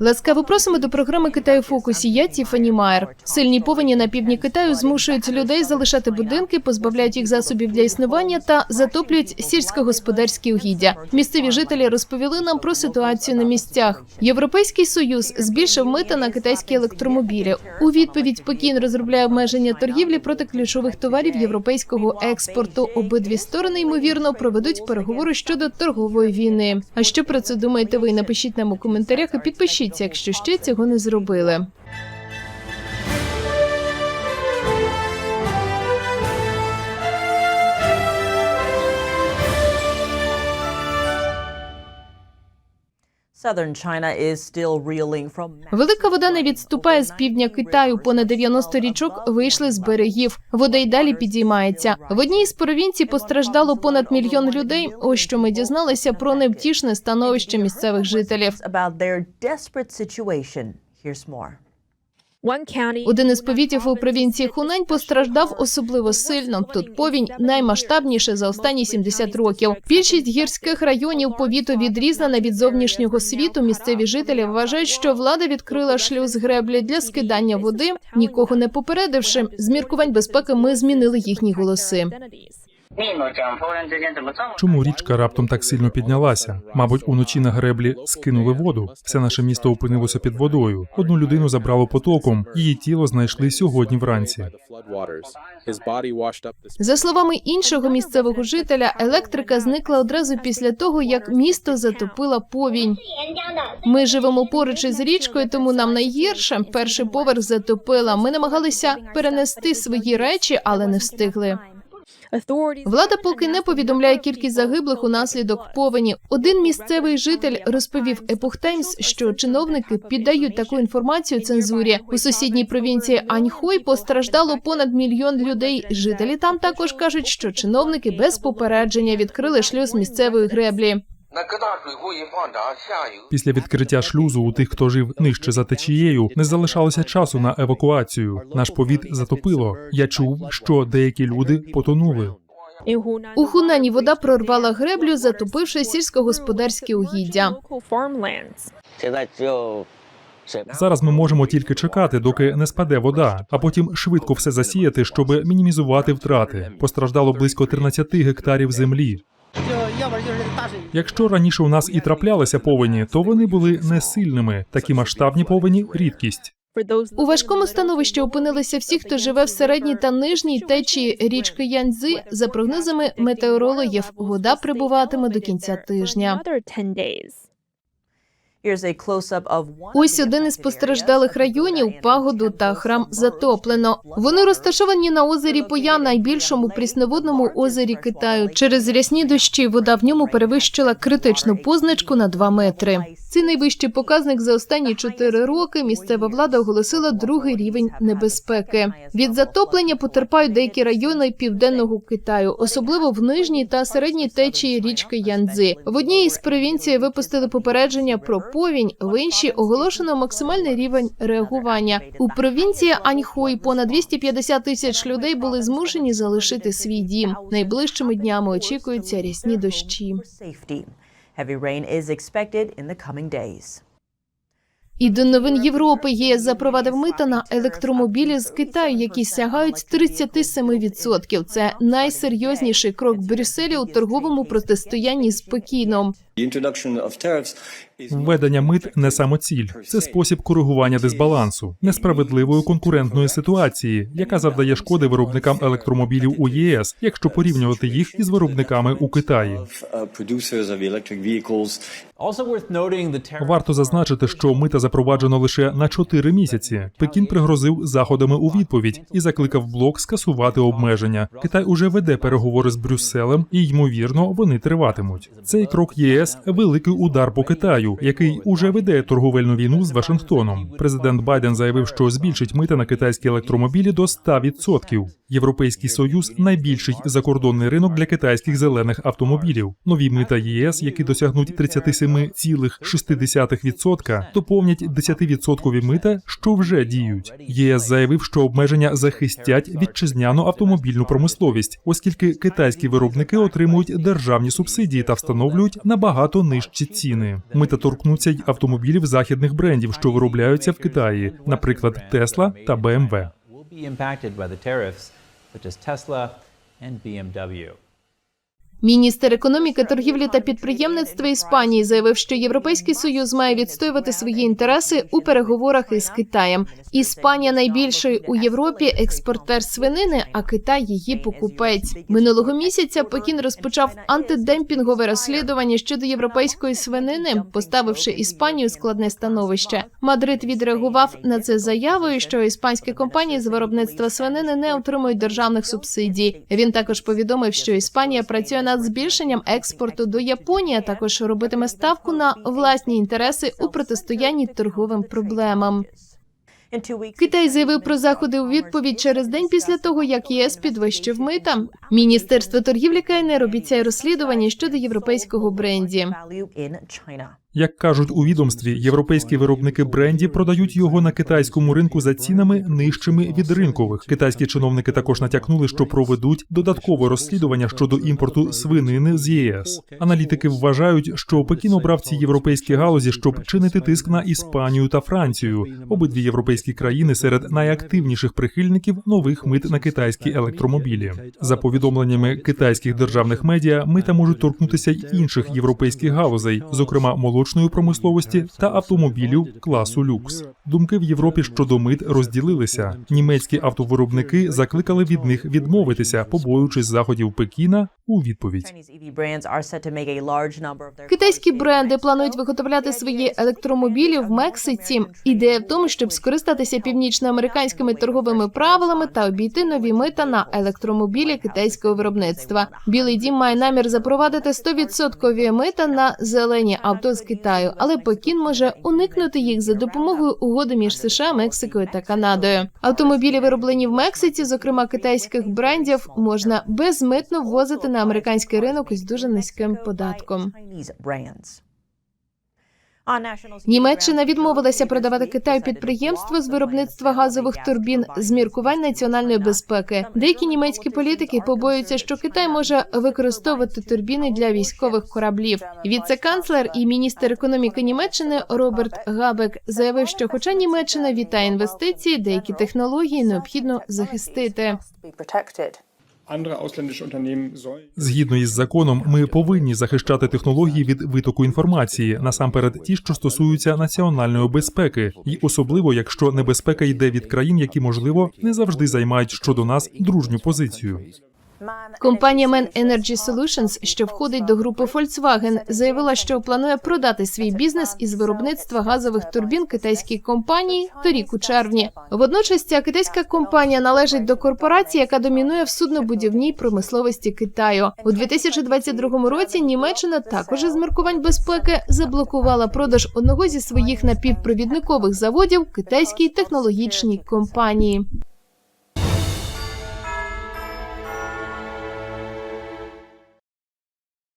Ласкаво просимо до програми Китаю фокусі. Я Тіфані Майер. Сильні повені на півдні Китаю змушують людей залишати будинки, позбавляють їх засобів для існування та затоплюють сільськогосподарські угіддя. Місцеві жителі розповіли нам про ситуацію на місцях. Європейський союз збільшив мита на китайські електромобілі. У відповідь Пекін розробляє обмеження торгівлі проти ключових товарів європейського експорту. Обидві сторони ймовірно проведуть переговори щодо торгової війни. А що про це думаєте ви? Напишіть нам у коментарях і підпишіться, якщо ще цього не зробили. Велика вода не відступає з півдня Китаю. Понад 90 річок вийшли з берегів. Вода й далі підіймається. В одній із провінцій постраждало понад мільйон людей. Ось що ми дізналися про невтішне становище місцевих жителів. Один із повітів у провінції Хунань постраждав особливо сильно. Тут повінь наймасштабніше за останні 70 років. Більшість гірських районів повіту відрізана від зовнішнього світу. Місцеві жителі вважають, що влада відкрила шлюз греблі для скидання води, нікого не попередивши. З міркувань безпеки ми змінили їхні голоси. Чому річка раптом так сильно піднялася? Мабуть, уночі на греблі скинули воду. Все наше місто опинилося під водою. Одну людину забрало потоком. Її тіло знайшли сьогодні вранці. За словами іншого місцевого жителя, електрика зникла одразу після того, як місто затопила повінь. Ми живемо поруч із річкою, тому нам найгірше. Перший поверх затопила. Ми намагалися перенести свої речі, але не встигли. Влада поки не повідомляє кількість загиблих унаслідок повені. Один місцевий житель розповів Epoch Times, що чиновники піддають таку інформацію цензурі. У сусідній провінції Аньхой постраждало понад мільйон людей. Жителі там також кажуть, що чиновники без попередження відкрили шлюз місцевої греблі. Після відкриття шлюзу у тих, хто жив нижче за течією, не залишалося часу на евакуацію. Наш повіт затопило. Я чув, що деякі люди потонули. У Хунані вода прорвала греблю, затопивши сільськогосподарські угіддя. Зараз ми можемо тільки чекати, доки не спаде вода, а потім швидко все засіяти, щоб мінімізувати втрати. Постраждало близько 13 гектарів землі. Якщо раніше у нас і траплялися повені, то вони були не сильними. Такі масштабні повені рідкість. У важкому становищі опинилися всі, хто живе в середній та нижній течії річки Яньзи. За прогнозами метеорологів, вода прибуватиме до кінця тижня. Ось один із постраждалих районів пагоду та храм затоплено. Вони розташовані на озері Поя, найбільшому прісноводному озері Китаю. Через рясні дощі вода в ньому перевищила критичну позначку на 2 метри. Це найвищий показник за останні 4 роки. Місцева влада оголосила другий рівень небезпеки. Від затоплення потерпають деякі райони південного Китаю, особливо в нижній та середній течії річки Янцзи. В одній із провінцій випустили попередження про повінь, в іншій оголошено максимальний рівень реагування. У провінції Аньхой понад 250 тисяч людей були змушені залишити свій дім. Найближчими днями очікуються рясні дощі. І до новин Європи ЄС запровадив мита на електромобілі з Китаю, які сягають 37%. Це найсерйозніший крок Брюсселя у торговому протистоянні з Пекіном. Введення мит не самоціль, це спосіб коригування дисбалансу, несправедливої конкурентної ситуації, яка завдає шкоди виробникам електромобілів у ЄС, якщо порівнювати їх із виробниками у Китаї. Варто зазначити, що мита запроваджено лише на 4 місяці. Пекін пригрозив заходами у відповідь і закликав блок скасувати обмеження. Китай уже веде переговори з Брюсселем, і ймовірно вони триватимуть. Цей крок ЄС великий удар по Китаю, який уже веде торговельну війну з Вашингтоном. Президент Байден заявив, що збільшить мита на китайські електромобілі до 100%. Європейський союз найбільший закордонний ринок для китайських зелених автомобілів. Нові мита ЄС, які досягнуть 37,6%, доповнять 10% мита, що вже діють. ЄС заявив, що обмеження захистять вітчизняну автомобільну промисловість, оскільки китайські виробники отримують державні субсидії та встановлюють набагато нижчі ціни. Мита торкнуться й автомобілів західних брендів, що виробляються в Китаї, наприклад, Тесла та BMW. Міністр економіки, торгівлі та підприємництва Іспанії заявив, що Європейський союз має відстоювати свої інтереси у переговорах із Китаєм. Іспанія найбільший у Європі експортер свинини, а Китай її покупець. Минулого місяця Пекін розпочав антидемпінгове розслідування щодо європейської свинини, поставивши Іспанію складне становище. Мадрид відреагував на це заявою, що іспанські компанії з виробництва свинини не отримують державних субсидій. Він також повідомив, що Іспанія працює над збільшенням експорту до Японії, а також робитиме ставку на власні інтереси у протистоянні торговим проблемам. Китай заявив про заходи у відповідь через день після того, як ЄС підвищив мита. Міністерство торгівлі КНР обіцяє розслідування щодо європейського бренді. Як кажуть у відомстві, європейські виробники бренді продають його на китайському ринку за цінами нижчими від ринкових. Китайські чиновники також натякнули, що проведуть додаткове розслідування щодо імпорту свинини з ЄС. Аналітики вважають, що Пекін обрав ці європейські галузі, щоб чинити тиск на Іспанію та Францію, обидві європейські країни серед найактивніших прихильників нових мит на китайські електромобілі. За повідомленнями китайських державних медіа, мита можуть торкнутися й інших європейських галузей, зокрема молочної промисловості та автомобілів класу люкс. Думки в Європі щодо мит розділилися. Німецькі автовиробники закликали від них відмовитися, побоюючись заходів Пекіна у відповідь. Their Китайські бренди планують виготовляти свої електромобілі в Мексиці. Ідея в тому, щоб скористатися північноамериканськими торговими правилами та обійти нові мита на електромобілі китайського виробництва. Білий дім має намір запровадити 100% мита на зелені авто з Китаю, але Пекін може уникнути їх за допомогою угоди між США, Мексикою та Канадою. Автомобілі, вироблені в Мексиці, зокрема китайських брендів, можна безмитно ввозити на американський ринок із дуже низьким податком. Німеччина відмовилася продавати Китаю підприємство з виробництва газових турбін з міркувань національної безпеки. Деякі німецькі політики побоюються, що Китай може використовувати турбіни для військових кораблів. Віце-канцлер і міністр економіки Німеччини Роберт Габек заявив, що, хоча Німеччина вітає інвестиції, деякі технології необхідно захистити. Згідно із законом, ми повинні захищати технології від витоку інформації, насамперед ті, що стосуються національної безпеки, і особливо якщо небезпека йде від країн, які можливо не завжди займають щодо нас дружню позицію. Компанія Man Energy Solutions, що входить до групи Volkswagen, заявила, що планує продати свій бізнес із виробництва газових турбін китайській компанії торік у червні. Водночас ця китайська компанія належить до корпорації, яка домінує в суднобудівній промисловості Китаю. У 2022 році Німеччина також із міркувань безпеки заблокувала продаж одного зі своїх напівпровідникових заводів китайській технологічній компанії.